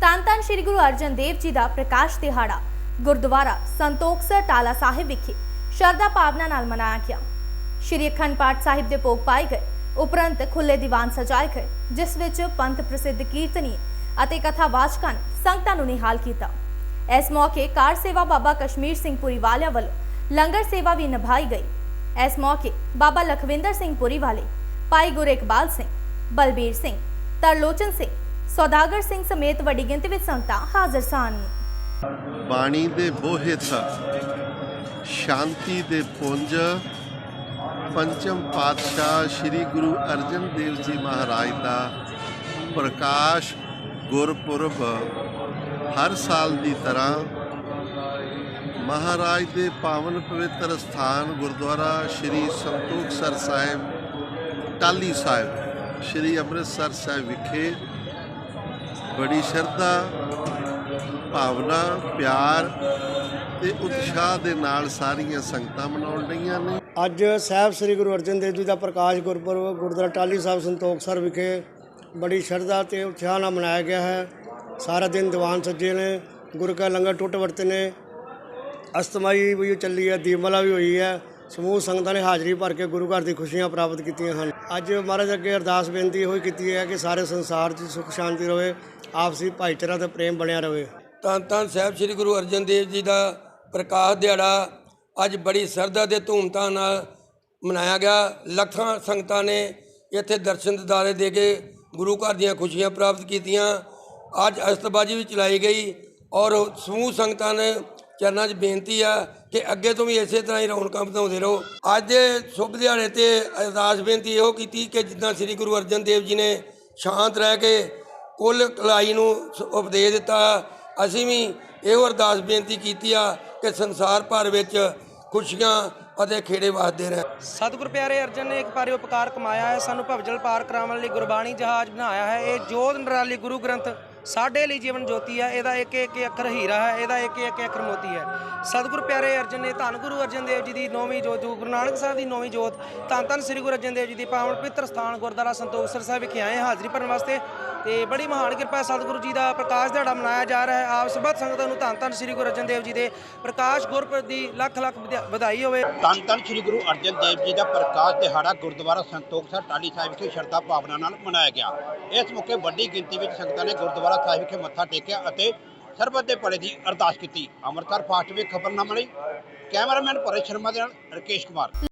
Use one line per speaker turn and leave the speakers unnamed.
ਧੰਨ ਧੰਨ ਸ੍ਰੀ ਗੁਰੂ ਅਰਜਨ ਦੇਵ ਜੀ ਦਾ ਪ੍ਰਕਾਸ਼ ਦਿਹਾੜਾ। ਗੁਰਦੁਆਰਾ ਸੰਤੋਖਸਰ ਟਾਲਾ ਸਾਹਿਬ ਵਿਖੇ ਸ਼ਰਧਾ ਭਾਵਨਾ ਨਾਲ ਮਨਾਇਆ ਗਿਆ। ਸ਼੍ਰੀ ਅਖੰਡ ਪਾਠ ਸਾਹਿਬ ਦੇ ਭੋਗ ਪਾਏ ਗਏ। ਉਪਰੰਤ ਖੁੱਲੇ ਦੀਵਾਨ ਸਜਾਏ ਗਏ, ਜਿਸ ਵਿੱਚ ਪੰਥ ਪ੍ਰਸਿੱਧ ਕੀਰਤਨੀ ਅਤੇ ਕਥਾਵਾਚਕਾਂ ਨੇ ਸੰਗਤਾਂ ਨੂੰ ਨਿਹਾਲ ਕੀਤਾ। ਇਸ ਮੌਕੇ ਕਾਰ ਸੇਵਾ ਬਾਬਾ ਕਸ਼ਮੀਰ ਸਿੰਘ ਪੁਰੀ ਵਾਲਿਆਂ ਵੱਲੋਂ ਲੰਗਰ ਸੇਵਾ ਵੀ ਨਿਭਾਈ ਗਈ। ਇਸ ਮੌਕੇ ਬਾਬਾ ਲਖਵਿੰਦਰ ਸਿੰਘ ਪੁਰੀ ਵਾਲੇ, ਭਾਈ ਗੁਰ ਇਕਬਾਲ ਸਿੰਘ, ਬਲਬੀਰ ਸਿੰਘ, ਤਰਲੋਚਨ ਸਿੰਘ ਸੌਦਾਗਰ ਸਿੰਘ ਸਮੇਤ ਵੱਡੀ ਗਿਣਤੀ ਵਿੱਚ ਸੰਗਤਾਂ ਹਾਜ਼ਰ ਸਨ।
ਬਾਣੀ ਦੇ ਬੋਹਿਤ ਸ਼ਾਂਤੀ ਦੇ ਪੁੰਜ, ਪੰਚਮ ਪਾਤਸ਼ਾਹ ਸ੍ਰੀ ਗੁਰੂ ਅਰਜਨ ਦੇਵ ਜੀ ਮਹਾਰਾਜ ਦਾ ਪ੍ਰਕਾਸ਼ ਗੁਰਪੁਰਬ ਹਰ ਸਾਲ ਦੀ ਤਰ੍ਹਾਂ ਮਹਾਰਾਜ ਦੇ ਪਾਵਨ ਪਵਿੱਤਰ ਸਥਾਨ ਗੁਰਦੁਆਰਾ ਸ੍ਰੀ ਸੰਤੋਖਸਰ ਸਾਹਿਬ ਟਾਲੀ ਸਾਹਿਬ, ਸ੍ਰੀ ਅੰਮ੍ਰਿਤਸਰ ਸਾਹਿਬ ਵਿਖੇ ਬੜੀ ਸ਼ਰਧਾ, ਭਾਵਨਾ, ਪਿਆਰ ਤੇ ਉਤਸ਼ਾਹ ਦੇ ਨਾਲ ਸਾਰੀਆਂ ਸੰਗਤਾਂ ਮਨਾਉਣ ਲਈਆਂ ਨੇ।
ਅੱਜ ਸਾਹਿਬ ਸ੍ਰੀ ਗੁਰੂ ਅਰਜਨ ਦੇਵ ਜੀ ਦਾ ਪ੍ਰਕਾਸ਼ ਗੁਰਪੁਰਬ, ਗੁਰਦੁਆਰਾ ਟਾਲੀ ਸਾਹਿਬ ਸੰਤੋਖਸਰ ਵਿਖੇ ਬੜੀ ਸ਼ਰਧਾ ਤੇ ਉਤਸ਼ਾਹ ਨਾਲ ਮਨਾਇਆ ਗਿਆ ਹੈ। ਸਾਰਾ ਦਿਨ ਦੀਵਾਨ ਸੱਜੇ ਨੇ, ਗੁਰੂ ਕਾ ਲੰਗਰ ਟੁੱਟ ਵਰਤੇ ਨੇ, ਅਸਤਮਾਈ ਵੀ ਚੱਲੀ ਹੈ, ਦੀਪਮਾਲਾ ਵੀ ਹੋਈ ਹੈ। ਸਮੂਹ ਸੰਗਤਾਂ ਨੇ ਹਾਜ਼ਰੀ ਭਰ ਕੇ ਗੁਰੂ ਘਰ ਦੀ ਖੁਸ਼ੀਆਂ ਪ੍ਰਾਪਤ ਕੀਤੀਆਂ ਹਨ। ਅੱਜ ਮਹਾਰਾਜ ਅੱਗੇ ਅਰਦਾਸ ਬੇਨਤੀ ਇਹੋ ਹੀ ਕੀਤੀ ਹੈ ਕਿ ਸਾਰੇ ਸੰਸਾਰ 'ਚ ਸੁਖ ਸ਼ਾਂਤੀ ਰਹੇ ਆਪਸੀ ਭਾਈਚਾਰਾ ਤੇ ਪ੍ਰੇਮ ਬਣਿਆ ਰਹੇ
ਧੰਨ ਧੰਨ ਸਾਹਿਬ ਸ੍ਰੀ ਗੁਰੂ ਅਰਜਨ ਦੇਵ ਜੀ ਦਾ ਪ੍ਰਕਾਸ਼ ਦਿਹਾੜਾ ਅੱਜ ਬੜੀ ਸਰਦਾ ਦੇ ਧੂਮਧਾਮ ਨਾਲ ਮਨਾਇਆ ਗਿਆ। ਲੱਖਾਂ ਸੰਗਤਾਂ ਨੇ ਇੱਥੇ ਦਰਸ਼ਨ ਦਿਦਾਰੇ ਦੇ ਕੇ ਗੁਰੂ ਘਰ ਦੀਆਂ ਖੁਸ਼ੀਆਂ ਪ੍ਰਾਪਤ ਕੀਤੀਆਂ। ਅੱਜ ਅਸਤਬਾਜੀ ਵੀ ਚਲਾਈ ਗਈ ਔਰ ਸਮੂਹ ਸੰਗਤਾਂ ਨੇ ਚਰਨਾਂ 'ਚ ਬੇਨਤੀ ਆ ਕਿ ਅੱਗੇ ਤੋਂ ਵੀ ਇਸੇ ਤਰ੍ਹਾਂ ਹੀ ਰੌਣਕਾਂ ਵਧਾਉਂਦੇ ਰਹੋ। ਅੱਜ ਦੇ ਸ਼ੁਭ ਦਿਹਾੜੇ ਤੇ ਅਰਦਾਸ ਬੇਨਤੀ ਇਹੋ ਕੀਤੀ ਕਿ ਜਿੱਦਾਂ ਸ੍ਰੀ ਗੁਰੂ ਅਰਜਨ ਦੇਵ ਜੀ ਨੇ ਸ਼ਾਂਤ ਰਹਿ ਕੇ ਕੁੱਲ ਕਲਾਈ ਨੂੰ ਉਪਦੇਸ਼ ਦਿੱਤਾ, ਅਸੀਂ ਵੀ ਇਹੋ ਅਰਦਾਸ ਬੇਨਤੀ ਕੀਤੀ ਆ ਕਿ ਸੰਸਾਰ ਭਰ ਵਿੱਚ ਖੁਸ਼ੀਆਂ ਅਤੇ ਖੇੜੇ ਵਸਦੇ ਰਹਿ
ਸਤਿਗੁਰ ਪਿਆਰੇ ਅਰਜਨ ਨੇ ਇੱਕ ਪਾਰੇ ਉਪਕਾਰ ਕਮਾਇਆ ਹੈ, ਸਾਨੂੰ ਭਵਜਲ ਪਾਰ ਕਰਾਉਣ ਲਈ ਗੁਰਬਾਣੀ ਜਹਾਜ਼ ਬਣਾਇਆ ਹੈ। ਇਹ ਜੋਧ ਨਰਾਲੀ ਗੁਰੂ ਗ੍ਰੰਥ ਸਾਡੇ ਲਈ ਜੀਵਨ ਜੋਤੀ ਹੈ ਇਹਦਾ ਇੱਕ ਇੱਕ ਅੱਖਰ ਹੀਰਾ ਹੈ, ਇਹਦਾ ਇੱਕ ਇੱਕ ਅੱਖਰ ਮੋਤੀ ਹੈ। ਸਤਿਗੁਰ ਪਿਆਰੇ ਅਰਜਨ ਨੇ ਧੰਨ ਗੁਰੂ ਅਰਜਨ ਦੇਵ ਜੀ ਦੀ ਨੌਵੀਂ ਜੋਤ, ਗੁਰੂ ਨਾਨਕ ਸਾਹਿਬ ਦੀ ਨੌਵੀਂ ਜੋਤ, ਧੰਨ ਧੰਨ ਸ੍ਰੀ ਗੁਰੂ ਅਰਜਨ ਦੇਵ ਜੀ ਦੀ ਪਾਵਨ ਪਵਿੱਤਰ ਸਥਾਨ ਗੁਰਦੁਆਰਾ ਸੰਤੋਖਸਰ ਸਾਹਿਬ ਵਿਖੇ ਆਏ ਹਾਜ਼ਰੀ ਭਰਨ ਵਾਸਤੇ। ਤੇ ਬੜੀ ਮਹਾਨ ਕਿਰਪਾ ਸਤਿਗੁਰੂ ਜੀ ਦਾ ਪ੍ਰਕਾਸ਼ ਦਿਹਾੜਾ ਮਨਾਇਆ ਜਾ ਰਿਹਾ ਹੈ। ਆਪ ਸਭਤ ਸੰਗਤਾਂ ਨੂੰ ਧੰਨ ਧੰਨ ਸ੍ਰੀ ਗੁਰੂ ਅਰਜਨ ਦੇਵ ਜੀ ਦੇ ਪ੍ਰਕਾਸ਼ ਗੁਰਪੁਰਬ ਦੀ ਲੱਖ ਲੱਖ ਵਧਾ- ਵਧਾਈ ਹੋਵੇ।
ਧੰਨ ਧੰਨ ਸ੍ਰੀ ਗੁਰੂ ਅਰਜਨ ਦੇਵ ਜੀ ਦਾ ਪ੍ਰਕਾਸ਼ ਦਿਹਾੜਾ ਗੁਰਦੁਆਰਾ ਸੰਤੋਖਸਰ ਟਾਲੀ ਸਾਹਿਬ ਵਿਖੇ ਸ਼ਰਧਾ ਭਾਵਨਾ ਨਾਲ ਮਨਾਇਆ ਗਿਆ। ਇਸ ਮੌਕੇ ਵੱਡੀ ਗਿਣਤੀ ਵਿੱਚ ਸੰਗਤਾਂ ਨੇ ਗੁਰਦੁਆਰਾ ਸਾਹਿਬ ਵਿਖੇ ਮੱਥਾ ਟੇਕਿਆ ਅਤੇ ਸਰਬਤ ਦੇ ਭਲੇ ਦੀ ਅਰਦਾਸ ਕੀਤੀ। ਅੰਮ੍ਰਿਤਸਰ ਫਾਸਟਵੇ ਖਬਰਨਾਮਾ ਲਈ ਕੈਮਰਾਮੈਨ ਪਰੇ ਸ਼ਰਮਾ ਦੇ ਨਾਲ ਰਕੇਸ਼ ਕੁਮਾਰ।